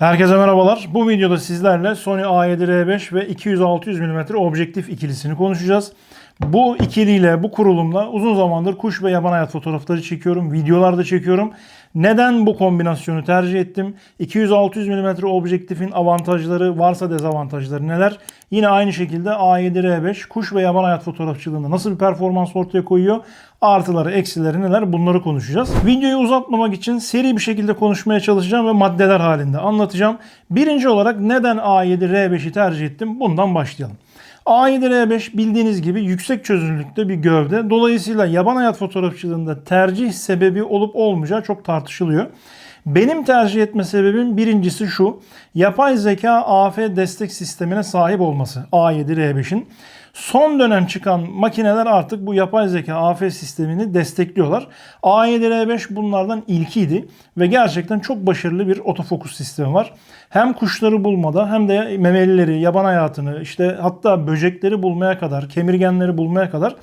Herkese merhabalar. Bu videoda sizlerle Sony A7R5 ve 200-600 mm objektif ikilisini konuşacağız. Bu ikiliyle, bu kurulumla uzun zamandır kuş ve yaban hayat fotoğrafları çekiyorum, videolar da çekiyorum. Neden bu kombinasyonu tercih ettim? 200-600 mm objektifin avantajları, varsa dezavantajları neler? Yine aynı şekilde A7R5 kuş ve yaban hayat fotoğrafçılığında nasıl bir performans ortaya koyuyor? Artıları, eksileri neler? Bunları konuşacağız. Videoyu uzatmamak için seri bir şekilde konuşmaya çalışacağım ve maddeler halinde anlatacağım. Birinci olarak neden A7R5'i tercih ettim? Bundan başlayalım. A7R5 bildiğiniz gibi yüksek çözünürlükte bir gövde. Dolayısıyla yaban hayat fotoğrafçılığında tercih sebebi olup olmayacağı çok tartışılıyor. Benim tercih etme sebebim birincisi şu. Yapay zeka AF destek sistemine sahip olması A7R5'in. Son dönem çıkan makineler artık bu yapay zeka AF sistemini destekliyorlar. A7R5 bunlardan ilkiydi ve gerçekten çok başarılı bir otofokus sistemi var. Hem kuşları bulmada hem de memelileri, yaban hayatını, işte hatta böcekleri bulmaya kadar, kemirgenleri bulmaya kadar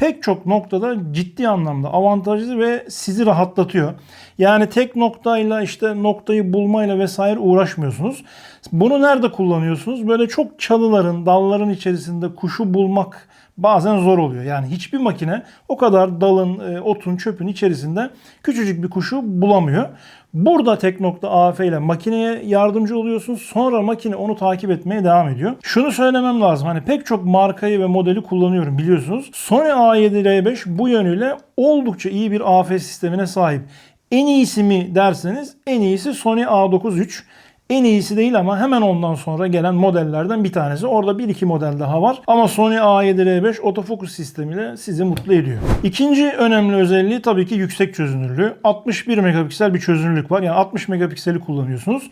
pek çok noktada ciddi anlamda avantajlı ve sizi rahatlatıyor. Yani tek noktayla işte noktayı bulmayla vesaire uğraşmıyorsunuz. Bunu nerede kullanıyorsunuz? Böyle çok çalıların, dalların içerisinde kuşu bulmak bazen zor oluyor. Yani hiçbir makine o kadar dalın, e, otun, çöpün içerisinde küçücük bir kuşu bulamıyor. Burada tek nokta AF ile makineye yardımcı oluyorsunuz. Sonra makine onu takip etmeye devam ediyor. Şunu söylemem lazım. Hani pek çok markayı ve modeli kullanıyorum biliyorsunuz. Sony A7R5 bu yönüyle oldukça iyi bir AF sistemine sahip. En iyisi mi derseniz en iyisi Sony A9 III. En iyisi değil ama hemen ondan sonra gelen modellerden bir tanesi. Orada bir iki model daha var. Ama Sony A7R5 otofokus sistemiyle sizi mutlu ediyor. İkinci önemli özelliği tabii ki yüksek çözünürlüğü. 61 megapiksel bir çözünürlük var. Yani 60 megapikseli kullanıyorsunuz.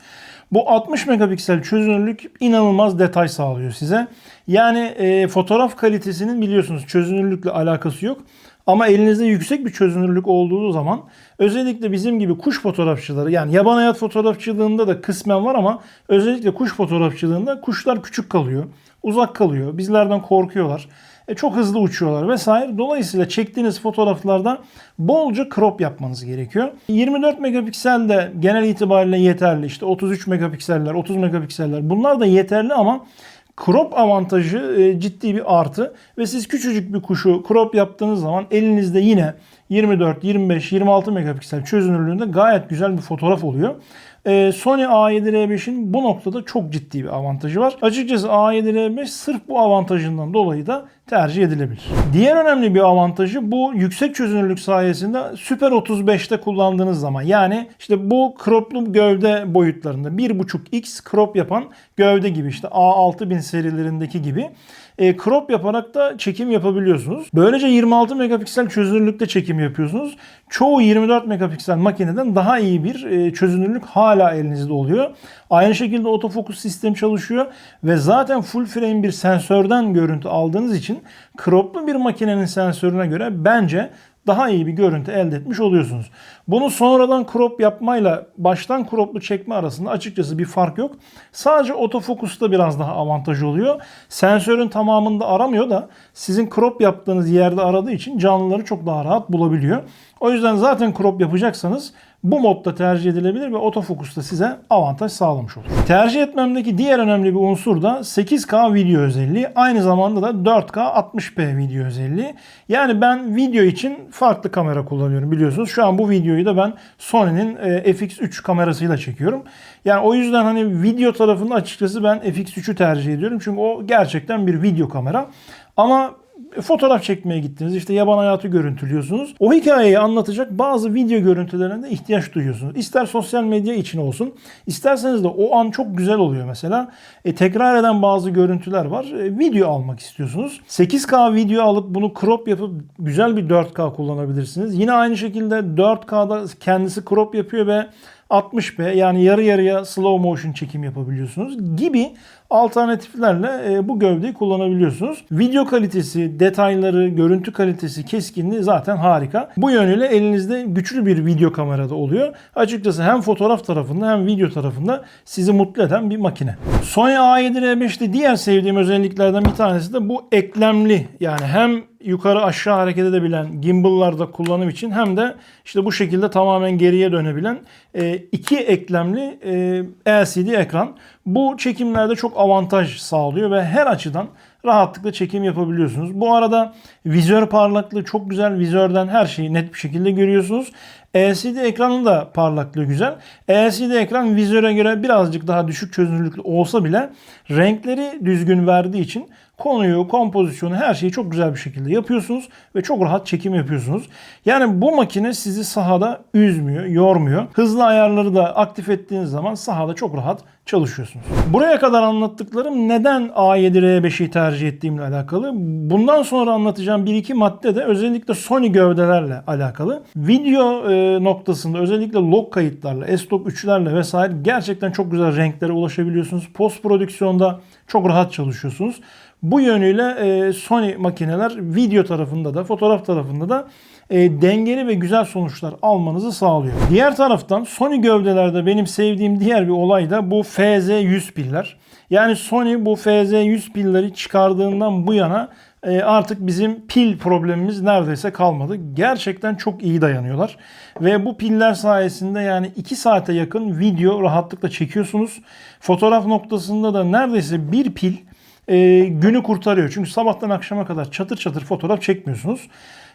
Bu 60 megapiksel çözünürlük inanılmaz detay sağlıyor size. Yani e, fotoğraf kalitesinin biliyorsunuz çözünürlükle alakası yok. Ama elinizde yüksek bir çözünürlük olduğu zaman özellikle bizim gibi kuş fotoğrafçıları yani yaban hayat fotoğrafçılığında da kısmen var ama özellikle kuş fotoğrafçılığında kuşlar küçük kalıyor, uzak kalıyor. Bizlerden korkuyorlar. E, çok hızlı uçuyorlar vesaire. Dolayısıyla çektiğiniz fotoğraflarda bolca crop yapmanız gerekiyor. 24 megapiksel de genel itibariyle yeterli. İşte 33 megapikseller, 30 megapikseller bunlar da yeterli ama crop avantajı e, ciddi bir artı ve siz küçücük bir kuşu crop yaptığınız zaman elinizde yine 24, 25, 26 megapiksel çözünürlüğünde gayet güzel bir fotoğraf oluyor. Ee, Sony A7R5'in bu noktada çok ciddi bir avantajı var. Açıkçası A7R5 sırf bu avantajından dolayı da tercih edilebilir. Diğer önemli bir avantajı bu yüksek çözünürlük sayesinde Super 35'te kullandığınız zaman yani işte bu croplu gövde boyutlarında 1.5x crop yapan gövde gibi işte A6000 serilerindeki gibi e, crop yaparak da çekim yapabiliyorsunuz. Böylece 26 megapiksel çözünürlükte çekim yapıyorsunuz. Çoğu 24 megapiksel makineden daha iyi bir e, çözünürlük hala elinizde oluyor. Aynı şekilde otofokus sistem çalışıyor ve zaten full frame bir sensörden görüntü aldığınız için croplu bir makinenin sensörüne göre bence daha iyi bir görüntü elde etmiş oluyorsunuz. Bunu sonradan crop yapmayla baştan croplu çekme arasında açıkçası bir fark yok. Sadece otofokusta biraz daha avantaj oluyor. Sensörün tamamında aramıyor da sizin crop yaptığınız yerde aradığı için canlıları çok daha rahat bulabiliyor. O yüzden zaten crop yapacaksanız bu modda tercih edilebilir ve otofokusta size avantaj sağlamış olur. Tercih etmemdeki diğer önemli bir unsur da 8K video özelliği. Aynı zamanda da 4K 60p video özelliği. Yani ben video için farklı kamera kullanıyorum biliyorsunuz. Şu an bu videoyu da ben Sony'nin e, FX3 kamerasıyla çekiyorum. Yani o yüzden hani video tarafında açıkçası ben FX3'ü tercih ediyorum. Çünkü o gerçekten bir video kamera. Ama fotoğraf çekmeye gittiniz. işte yaban hayatı görüntülüyorsunuz. O hikayeyi anlatacak bazı video görüntülerine de ihtiyaç duyuyorsunuz. İster sosyal medya için olsun. isterseniz de o an çok güzel oluyor mesela. E, tekrar eden bazı görüntüler var. E, video almak istiyorsunuz. 8K video alıp bunu crop yapıp güzel bir 4K kullanabilirsiniz. Yine aynı şekilde 4K'da kendisi crop yapıyor ve 60p yani yarı yarıya slow motion çekim yapabiliyorsunuz gibi alternatiflerle e, bu gövdeyi kullanabiliyorsunuz. Video kalitesi, detayları, görüntü kalitesi, keskinliği zaten harika. Bu yönüyle elinizde güçlü bir video kamerada oluyor. Açıkçası hem fotoğraf tarafında hem video tarafında sizi mutlu eden bir makine. Sony A7R5'te diğer sevdiğim özelliklerden bir tanesi de bu eklemli yani hem yukarı aşağı hareket edebilen gimbal'larda kullanım için hem de işte bu şekilde tamamen geriye dönebilen e, iki eklemli e, LCD ekran. Bu çekimlerde çok avantaj sağlıyor ve her açıdan rahatlıkla çekim yapabiliyorsunuz. Bu arada vizör parlaklığı çok güzel. Vizörden her şeyi net bir şekilde görüyorsunuz. LCD ekranın da parlaklığı güzel. LCD ekran vizöre göre birazcık daha düşük çözünürlüklü olsa bile renkleri düzgün verdiği için konuyu, kompozisyonu her şeyi çok güzel bir şekilde yapıyorsunuz ve çok rahat çekim yapıyorsunuz. Yani bu makine sizi sahada üzmüyor, yormuyor. Hızlı ayarları da aktif ettiğiniz zaman sahada çok rahat çalışıyorsunuz. Buraya kadar anlattıklarım neden A7R5'i tercih ettiğimle alakalı. Bundan sonra anlatacağım bir iki madde de özellikle Sony gövdelerle alakalı. Video e, noktasında özellikle log kayıtlarla, S-Log 3'lerle vesaire gerçekten çok güzel renklere ulaşabiliyorsunuz. Post prodüksiyonda çok rahat çalışıyorsunuz. Bu yönüyle e, Sony makineler video tarafında da fotoğraf tarafında da e, dengeli ve güzel sonuçlar almanızı sağlıyor. Diğer taraftan Sony gövdelerde benim sevdiğim diğer bir olay da bu FZ100 piller. Yani Sony bu FZ100 pilleri çıkardığından bu yana e, artık bizim pil problemimiz neredeyse kalmadı. Gerçekten çok iyi dayanıyorlar. Ve bu piller sayesinde yani 2 saate yakın video rahatlıkla çekiyorsunuz. Fotoğraf noktasında da neredeyse bir pil e, günü kurtarıyor. Çünkü sabahtan akşama kadar çatır çatır fotoğraf çekmiyorsunuz.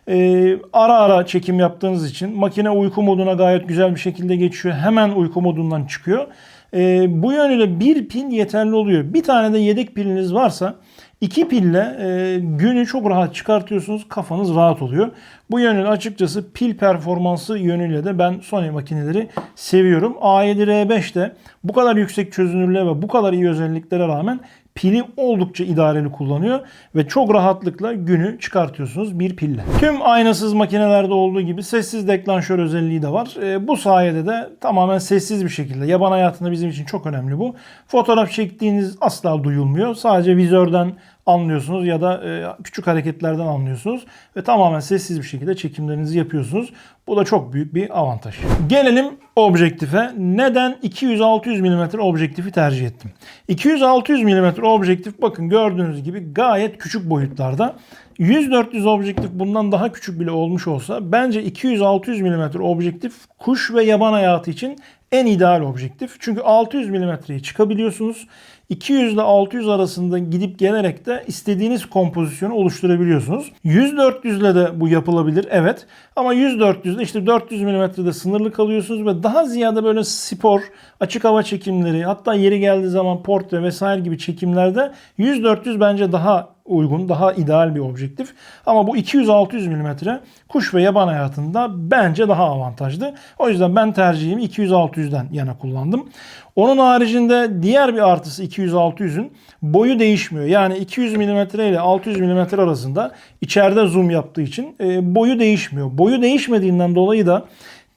E, ara ara çekim yaptığınız için makine uyku moduna gayet güzel bir şekilde geçiyor. Hemen uyku modundan çıkıyor. E, bu yönüyle bir pil yeterli oluyor. Bir tane de yedek piliniz varsa iki pille e, günü çok rahat çıkartıyorsunuz. Kafanız rahat oluyor. Bu yönüyle açıkçası pil performansı yönüyle de ben Sony makineleri seviyorum. A7R5 de bu kadar yüksek çözünürlüğe ve bu kadar iyi özelliklere rağmen pili oldukça idareli kullanıyor ve çok rahatlıkla günü çıkartıyorsunuz bir pille. Tüm aynasız makinelerde olduğu gibi sessiz deklanşör özelliği de var. E, bu sayede de tamamen sessiz bir şekilde yaban hayatında bizim için çok önemli bu. Fotoğraf çektiğiniz asla duyulmuyor. Sadece vizörden anlıyorsunuz ya da e, küçük hareketlerden anlıyorsunuz ve tamamen sessiz bir şekilde çekimlerinizi yapıyorsunuz. Bu da çok büyük bir avantaj. Gelelim objektife. Neden 200-600 mm objektifi tercih ettim? 200-600 mm objektif bakın gördüğünüz gibi gayet küçük boyutlarda. 100-400 objektif bundan daha küçük bile olmuş olsa bence 200-600 mm objektif kuş ve yaban hayatı için en ideal objektif. Çünkü 600 mm'ye çıkabiliyorsunuz. 200 ile 600 arasında gidip gelerek de istediğiniz kompozisyonu oluşturabiliyorsunuz. 100-400 ile de bu yapılabilir evet. Ama 100-400 ile işte 400 mm'de sınırlı kalıyorsunuz ve daha ziyade böyle spor, açık hava çekimleri hatta yeri geldiği zaman portre vesaire gibi çekimlerde 100-400 bence daha uygun, daha ideal bir objektif. Ama bu 200-600 mm kuş ve yaban hayatında bence daha avantajlı. O yüzden ben tercihimi 200-600'den yana kullandım. Onun haricinde diğer bir artısı 200-600'ün boyu değişmiyor. Yani 200 mm ile 600 mm arasında içeride zoom yaptığı için e, boyu değişmiyor. Boyu değişmediğinden dolayı da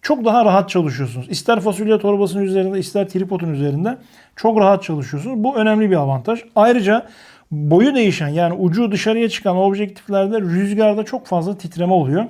çok daha rahat çalışıyorsunuz. İster fasulye torbasının üzerinde ister tripodun üzerinde çok rahat çalışıyorsunuz. Bu önemli bir avantaj. Ayrıca boyu değişen yani ucu dışarıya çıkan objektiflerde rüzgarda çok fazla titreme oluyor.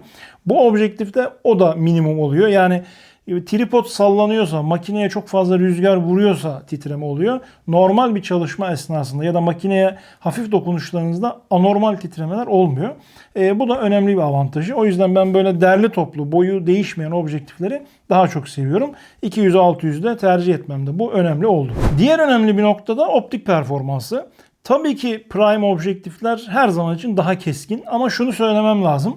Bu objektifte o da minimum oluyor. Yani tripod sallanıyorsa, makineye çok fazla rüzgar vuruyorsa titreme oluyor. Normal bir çalışma esnasında ya da makineye hafif dokunuşlarınızda anormal titremeler olmuyor. E, bu da önemli bir avantajı. O yüzden ben böyle derli toplu, boyu değişmeyen objektifleri daha çok seviyorum. 200-600'de tercih etmem de bu önemli oldu. Diğer önemli bir nokta da optik performansı. Tabii ki prime objektifler her zaman için daha keskin ama şunu söylemem lazım.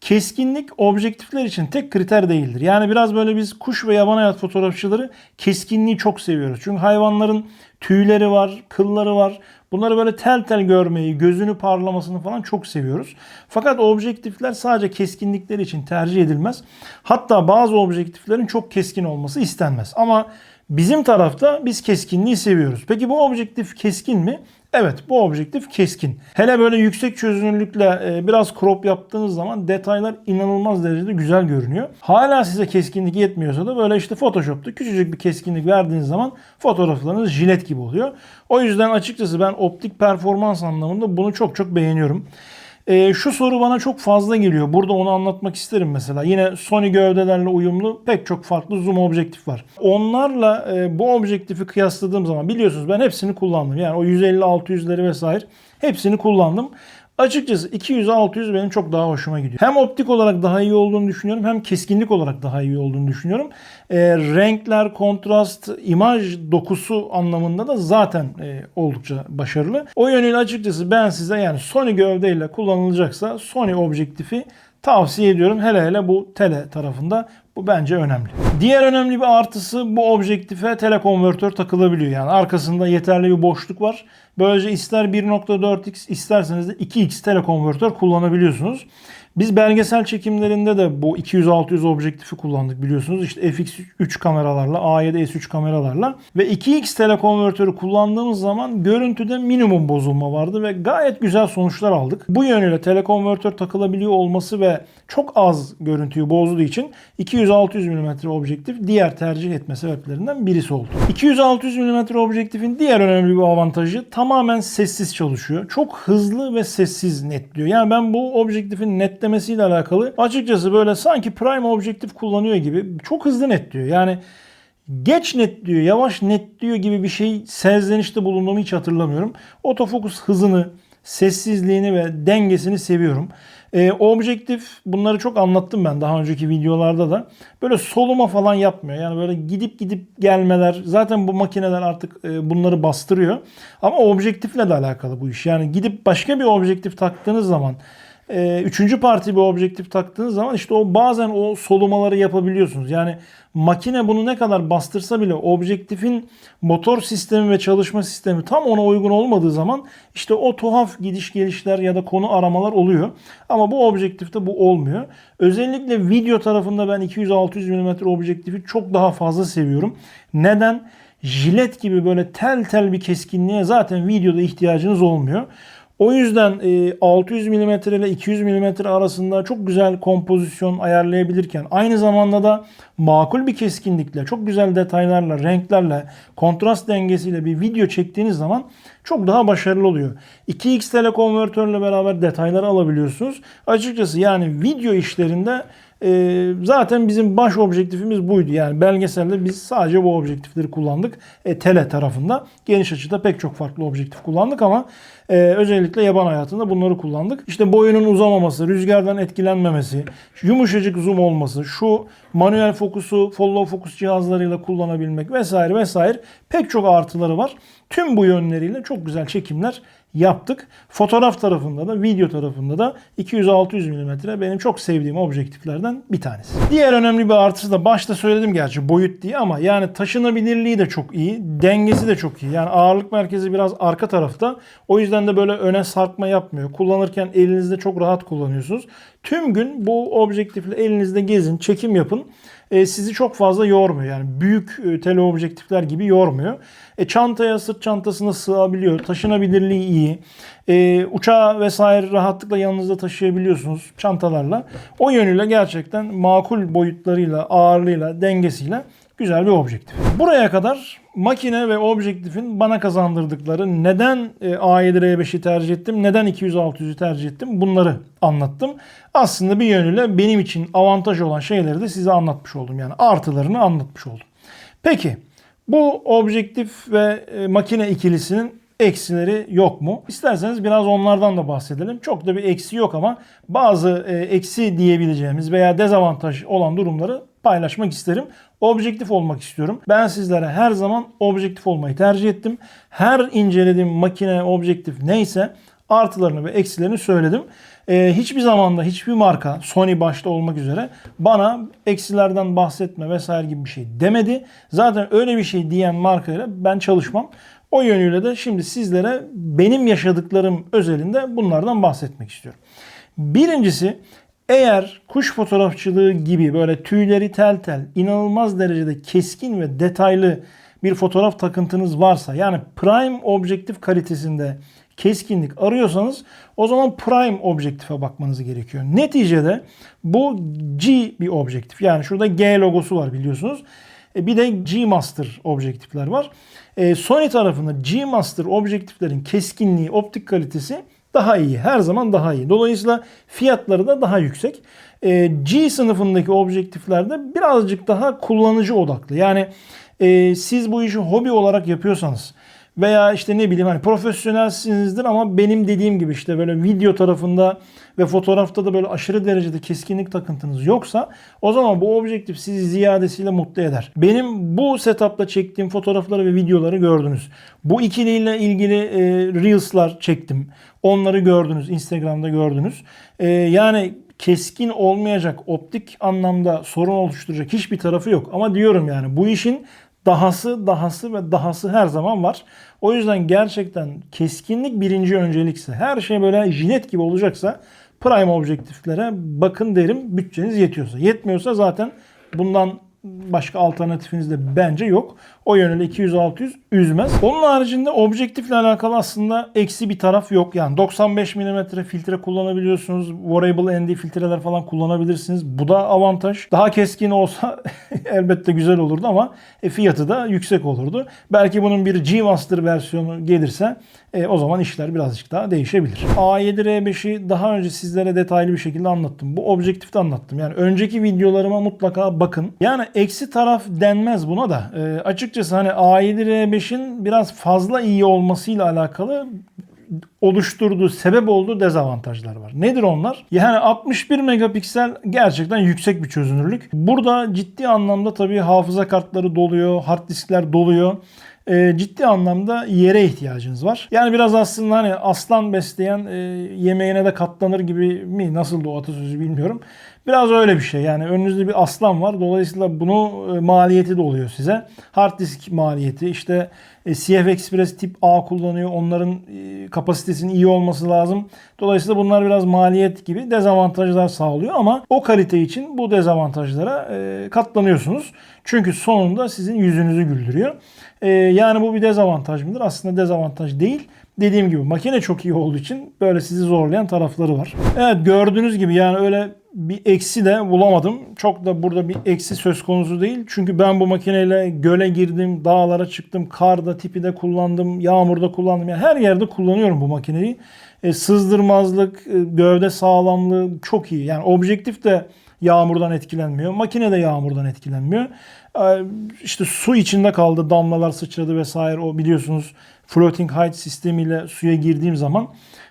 Keskinlik objektifler için tek kriter değildir. Yani biraz böyle biz kuş ve yaban hayat fotoğrafçıları keskinliği çok seviyoruz. Çünkü hayvanların tüyleri var, kılları var. Bunları böyle tel tel görmeyi, gözünü parlamasını falan çok seviyoruz. Fakat objektifler sadece keskinlikleri için tercih edilmez. Hatta bazı objektiflerin çok keskin olması istenmez. Ama bizim tarafta biz keskinliği seviyoruz. Peki bu objektif keskin mi? Evet bu objektif keskin. Hele böyle yüksek çözünürlükle e, biraz crop yaptığınız zaman detaylar inanılmaz derecede güzel görünüyor. Hala size keskinlik yetmiyorsa da böyle işte Photoshop'ta küçücük bir keskinlik verdiğiniz zaman fotoğraflarınız jilet gibi oluyor. O yüzden açıkçası ben optik performans anlamında bunu çok çok beğeniyorum. E, şu soru bana çok fazla geliyor. Burada onu anlatmak isterim mesela. Yine Sony gövdelerle uyumlu pek çok farklı zoom objektif var. Onlarla e, bu objektifi kıyasladığım zaman biliyorsunuz ben hepsini kullandım. Yani o 150-600'leri vesaire hepsini kullandım. Açıkçası 200-600 benim çok daha hoşuma gidiyor. Hem optik olarak daha iyi olduğunu düşünüyorum hem keskinlik olarak daha iyi olduğunu düşünüyorum. E, renkler, kontrast, imaj dokusu anlamında da zaten e, oldukça başarılı. O yönüyle açıkçası ben size yani Sony gövdeyle kullanılacaksa Sony objektifi tavsiye ediyorum. Hele hele bu tele tarafında bu bence önemli. Diğer önemli bir artısı bu objektife telekonvertör takılabiliyor. Yani arkasında yeterli bir boşluk var. Böylece ister 1.4x isterseniz de 2x telekonvertör kullanabiliyorsunuz. Biz belgesel çekimlerinde de bu 200-600 objektifi kullandık biliyorsunuz. İşte FX3 kameralarla, A7 S3 kameralarla ve 2x telekonvertörü kullandığımız zaman görüntüde minimum bozulma vardı ve gayet güzel sonuçlar aldık. Bu yönüyle telekonvertör takılabiliyor olması ve çok az görüntüyü bozduğu için 200-600 mm objektif diğer tercih etme sebeplerinden birisi oldu. 200-600 mm objektifin diğer önemli bir avantajı tamamen sessiz çalışıyor. Çok hızlı ve sessiz netliyor. Yani ben bu objektifin netlemesiyle alakalı açıkçası böyle sanki prime objektif kullanıyor gibi çok hızlı netliyor. Yani geç netliyor, yavaş netliyor gibi bir şey serzenişte bulunduğumu hiç hatırlamıyorum. Otofokus hızını, sessizliğini ve dengesini seviyorum. E, objektif bunları çok anlattım ben daha önceki videolarda da. Böyle soluma falan yapmıyor. Yani böyle gidip gidip gelmeler. Zaten bu makineler artık e, bunları bastırıyor. Ama objektifle de alakalı bu iş. Yani gidip başka bir objektif taktığınız zaman e, üçüncü parti bir objektif taktığınız zaman işte o bazen o solumaları yapabiliyorsunuz. Yani makine bunu ne kadar bastırsa bile objektifin motor sistemi ve çalışma sistemi tam ona uygun olmadığı zaman işte o tuhaf gidiş gelişler ya da konu aramalar oluyor. Ama bu objektifte bu olmuyor. Özellikle video tarafında ben 200-600 mm objektifi çok daha fazla seviyorum. Neden? Jilet gibi böyle tel tel bir keskinliğe zaten videoda ihtiyacınız olmuyor. O yüzden 600 mm ile 200 mm arasında çok güzel kompozisyon ayarlayabilirken aynı zamanda da makul bir keskinlikle, çok güzel detaylarla, renklerle, kontrast dengesiyle bir video çektiğiniz zaman çok daha başarılı oluyor. 2x telekonvertörle beraber detayları alabiliyorsunuz. Açıkçası yani video işlerinde e, zaten bizim baş objektifimiz buydu. Yani belgeselde biz sadece bu objektifleri kullandık. E, tele tarafında. Geniş açıda pek çok farklı objektif kullandık ama e, özellikle yaban hayatında bunları kullandık. İşte boyunun uzamaması, rüzgardan etkilenmemesi, yumuşacık zoom olması, şu manuel fokusu, follow fokus cihazlarıyla kullanabilmek vesaire vesaire pek çok artıları var. Tüm bu yönleriyle çok güzel çekimler yaptık. Fotoğraf tarafında da video tarafında da 200-600 mm benim çok sevdiğim objektiflerden bir tanesi. Diğer önemli bir artısı da başta söyledim gerçi boyut diye ama yani taşınabilirliği de çok iyi. Dengesi de çok iyi. Yani ağırlık merkezi biraz arka tarafta. O yüzden de böyle öne sarkma yapmıyor. Kullanırken elinizde çok rahat kullanıyorsunuz. Tüm gün bu objektifle elinizde gezin, çekim yapın e, sizi çok fazla yormuyor. Yani büyük e, teleobjektifler gibi yormuyor. E, çantaya, sırt çantasına sığabiliyor. Taşınabilirliği iyi. E, uçağa vesaire rahatlıkla yanınızda taşıyabiliyorsunuz çantalarla. O yönüyle gerçekten makul boyutlarıyla, ağırlığıyla, dengesiyle güzel bir objektif. Buraya kadar makine ve objektifin bana kazandırdıkları neden e, A7R5'i tercih ettim, neden 200-600'ü tercih ettim bunları anlattım. Aslında bir yönüyle benim için avantaj olan şeyleri de size anlatmış oldum. Yani artılarını anlatmış oldum. Peki bu objektif ve e, makine ikilisinin eksileri yok mu? İsterseniz biraz onlardan da bahsedelim. Çok da bir eksi yok ama bazı e, eksi diyebileceğimiz veya dezavantaj olan durumları paylaşmak isterim. Objektif olmak istiyorum. Ben sizlere her zaman objektif olmayı tercih ettim. Her incelediğim makine, objektif neyse artılarını ve eksilerini söyledim. Ee, hiçbir zamanda hiçbir marka Sony başta olmak üzere bana eksilerden bahsetme vesaire gibi bir şey demedi. Zaten öyle bir şey diyen markayla ben çalışmam. O yönüyle de şimdi sizlere benim yaşadıklarım özelinde bunlardan bahsetmek istiyorum. Birincisi eğer kuş fotoğrafçılığı gibi böyle tüyleri tel tel, inanılmaz derecede keskin ve detaylı bir fotoğraf takıntınız varsa yani prime objektif kalitesinde keskinlik arıyorsanız o zaman prime objektife bakmanız gerekiyor. Neticede bu G bir objektif. Yani şurada G logosu var biliyorsunuz. E, bir de G Master objektifler var. E, Sony tarafında G Master objektiflerin keskinliği, optik kalitesi daha iyi. Her zaman daha iyi. Dolayısıyla fiyatları da daha yüksek. E, G sınıfındaki objektiflerde birazcık daha kullanıcı odaklı. Yani siz bu işi hobi olarak yapıyorsanız veya işte ne bileyim hani profesyonelsinizdir ama benim dediğim gibi işte böyle video tarafında ve fotoğrafta da böyle aşırı derecede keskinlik takıntınız yoksa o zaman bu objektif sizi ziyadesiyle mutlu eder. Benim bu setup'ta çektiğim fotoğrafları ve videoları gördünüz. Bu ikiliyle ilgili e, Reels'lar çektim. Onları gördünüz. Instagram'da gördünüz. E, yani keskin olmayacak, optik anlamda sorun oluşturacak hiçbir tarafı yok. Ama diyorum yani bu işin dahası, dahası ve dahası her zaman var. O yüzden gerçekten keskinlik birinci öncelikse, her şey böyle jilet gibi olacaksa prime objektiflere bakın derim bütçeniz yetiyorsa. Yetmiyorsa zaten bundan başka alternatifiniz de bence yok. O yönüyle 200-600 üzmez. Onun haricinde objektifle alakalı aslında eksi bir taraf yok. Yani 95 mm filtre kullanabiliyorsunuz. Variable ND filtreler falan kullanabilirsiniz. Bu da avantaj. Daha keskin olsa elbette güzel olurdu ama e, fiyatı da yüksek olurdu. Belki bunun bir G-Master versiyonu gelirse e, o zaman işler birazcık daha değişebilir. A7R5'i daha önce sizlere detaylı bir şekilde anlattım. Bu objektifte anlattım. Yani önceki videolarıma mutlaka bakın. Yani eksi taraf denmez buna da. E, açıkçası hani A7R5'in biraz fazla iyi olmasıyla alakalı oluşturduğu, sebep olduğu dezavantajlar var. Nedir onlar? Yani 61 megapiksel gerçekten yüksek bir çözünürlük. Burada ciddi anlamda tabii hafıza kartları doluyor, hard diskler doluyor e, ciddi anlamda yere ihtiyacınız var. Yani biraz aslında hani aslan besleyen e, yemeğine de katlanır gibi mi? Nasıl o atasözü bilmiyorum. Biraz öyle bir şey. Yani önünüzde bir aslan var. Dolayısıyla bunu e, maliyeti de oluyor size. Hard disk maliyeti. işte e, CF Express tip A kullanıyor. Onların e, kapasitesinin iyi olması lazım. Dolayısıyla bunlar biraz maliyet gibi dezavantajlar sağlıyor ama o kalite için bu dezavantajlara e, katlanıyorsunuz. Çünkü sonunda sizin yüzünüzü güldürüyor. E, yani bu bir dezavantaj mıdır? Aslında dezavantaj değil. Dediğim gibi makine çok iyi olduğu için böyle sizi zorlayan tarafları var. Evet gördüğünüz gibi yani öyle bir eksi de bulamadım. Çok da burada bir eksi söz konusu değil. Çünkü ben bu makineyle göle girdim, dağlara çıktım, karda tipi de kullandım, yağmurda kullandım. Yani her yerde kullanıyorum bu makineyi. E, sızdırmazlık, e, gövde sağlamlığı çok iyi. Yani objektif de yağmurdan etkilenmiyor. Makine de yağmurdan etkilenmiyor. E, işte su içinde kaldı, damlalar sıçradı vesaire. O biliyorsunuz floating height sistemiyle suya girdiğim zaman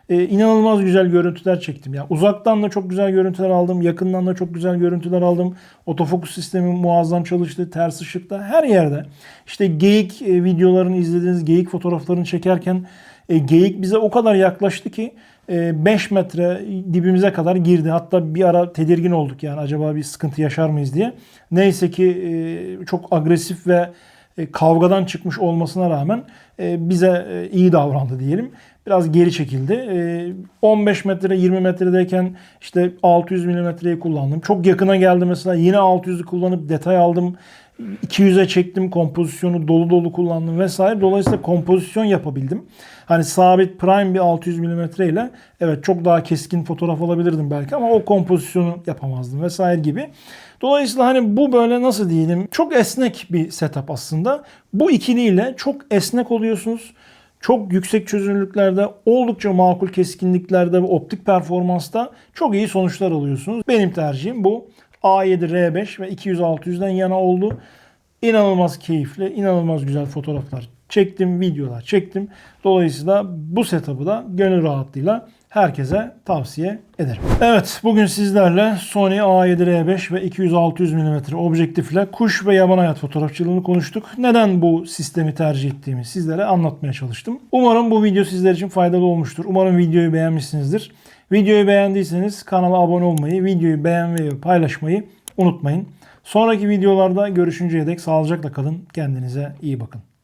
e, inanılmaz güzel görüntüler çektim. Yani uzaktan da çok güzel görüntüler aldım. Yakından da çok güzel görüntüler aldım. Otofokus sistemi muazzam çalıştı. Ters ışıkta her yerde. İşte geyik e, videolarını izlediğiniz geyik fotoğraflarını çekerken e, geyik bize o kadar yaklaştı ki 5 e, metre dibimize kadar girdi. Hatta bir ara tedirgin olduk yani acaba bir sıkıntı yaşar mıyız diye. Neyse ki e, çok agresif ve e, kavgadan çıkmış olmasına rağmen bize iyi davrandı diyelim. Biraz geri çekildi. 15 metre 20 metredeyken işte 600 milimetreyi kullandım. Çok yakına geldi mesela yine 600'ü kullanıp detay aldım. 200'e çektim kompozisyonu dolu dolu kullandım vesaire. Dolayısıyla kompozisyon yapabildim. Hani sabit prime bir 600 mm ile evet çok daha keskin fotoğraf alabilirdim belki ama o kompozisyonu yapamazdım vesaire gibi. Dolayısıyla hani bu böyle nasıl diyelim çok esnek bir setup aslında. Bu ikiliyle çok esnek oluyorsunuz. Çok yüksek çözünürlüklerde, oldukça makul keskinliklerde ve optik performansta çok iyi sonuçlar alıyorsunuz. Benim tercihim bu. A7 R5 ve 200-600'den yana oldu. İnanılmaz keyifli, inanılmaz güzel fotoğraflar çektim, videolar çektim. Dolayısıyla bu setup'ı da gönül rahatlığıyla herkese tavsiye ederim. Evet bugün sizlerle Sony A7R5 ve 200-600 mm objektifle kuş ve yaban hayat fotoğrafçılığını konuştuk. Neden bu sistemi tercih ettiğimi sizlere anlatmaya çalıştım. Umarım bu video sizler için faydalı olmuştur. Umarım videoyu beğenmişsinizdir. Videoyu beğendiyseniz kanala abone olmayı, videoyu beğenmeyi ve paylaşmayı unutmayın. Sonraki videolarda görüşünceye dek sağlıcakla kalın. Kendinize iyi bakın.